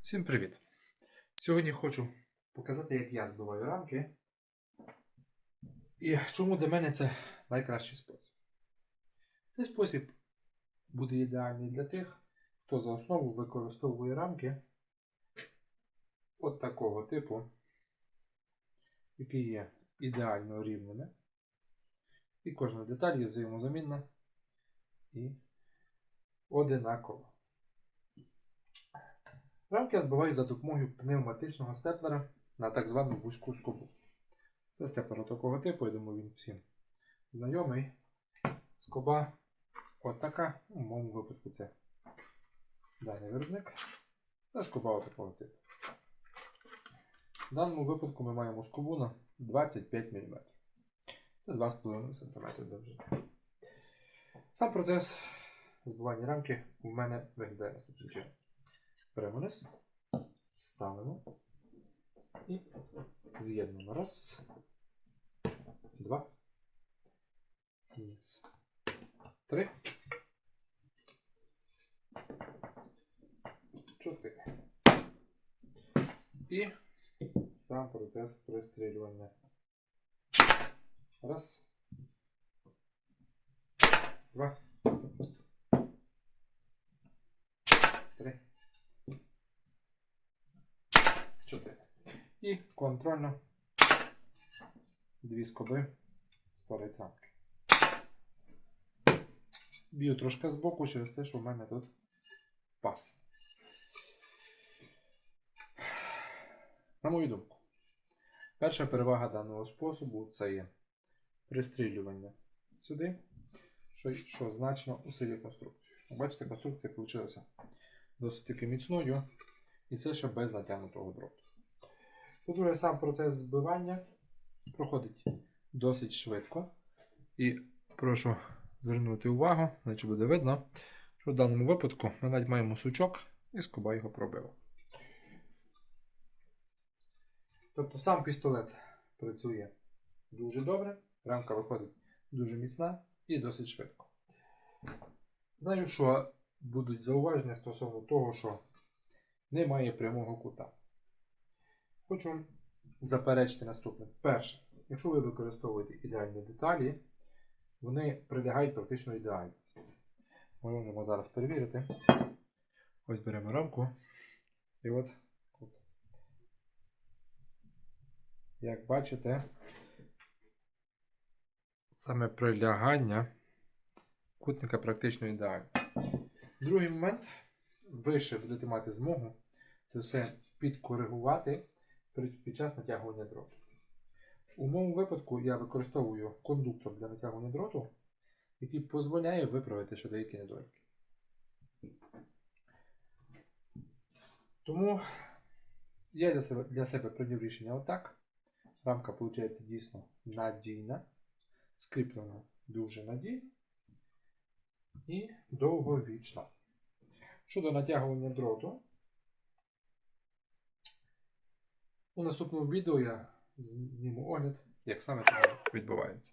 Всім привіт! Сьогодні хочу показати, як я збиваю рамки. І чому для мене це найкращий спосіб. Цей спосіб буде ідеальний для тих, хто за основу використовує рамки от такого типу, які є ідеально рівними. І кожна деталь є взаємозамінна і одинакова. Рамки я збиваю за допомогою пневматичного степлера на так звану вузьку скобу. Це степлер такого типу, я думаю, він всім знайомий. Скоба отака, в моєму випадку це даний виробник. Це скоба отакого типу. В даному випадку ми маємо скобу на 25 мм. Це 2,5 см довжини. Сам процес збивання рамки у мене виглядає наступним. Беремо ставимо і з'єднуємо. Раз, два, низ. Три. Чотири. І сам процес пристрілювання. Раз. Два. Три. 4. І контрольно дві скоби створить. Б'ю трошки збоку через те, що в мене тут пас. На мою думку, перша перевага даного способу це є пристрілювання сюди, що, що значно усилює конструкцію. Бачите, конструкція вийшла досить таки міцною. І це ще без натягнутого дроту. По-друге, сам процес збивання проходить досить швидко. І прошу звернути увагу, значить буде видно, що в даному випадку ми навіть маємо сучок і скоба його пробила. Тобто сам пістолет працює дуже добре, рамка виходить дуже міцна і досить швидко. Знаю, що будуть зауваження стосовно того, що немає прямого кута. Хочу заперечити наступне. Перше, якщо ви використовуєте ідеальні деталі, вони прилягають практично ідеально. Ми можемо зараз перевірити. Ось беремо рамку. І от тут. Як бачите, саме прилягання кутника практично ідеальне. Другий момент ви ще будете мати змогу це все підкоригувати під час натягування дроту. У моєму випадку я використовую кондуктор для натягування дроту, який дозволяє виправити ще деякі недоліки. Тому я для себе, для себе прийняв рішення отак. Рамка виходить дійсно надійна, скріплена дуже надійно і довговічна. Щодо натягування дроту, у наступному відео я зніму огляд, як саме це відбувається.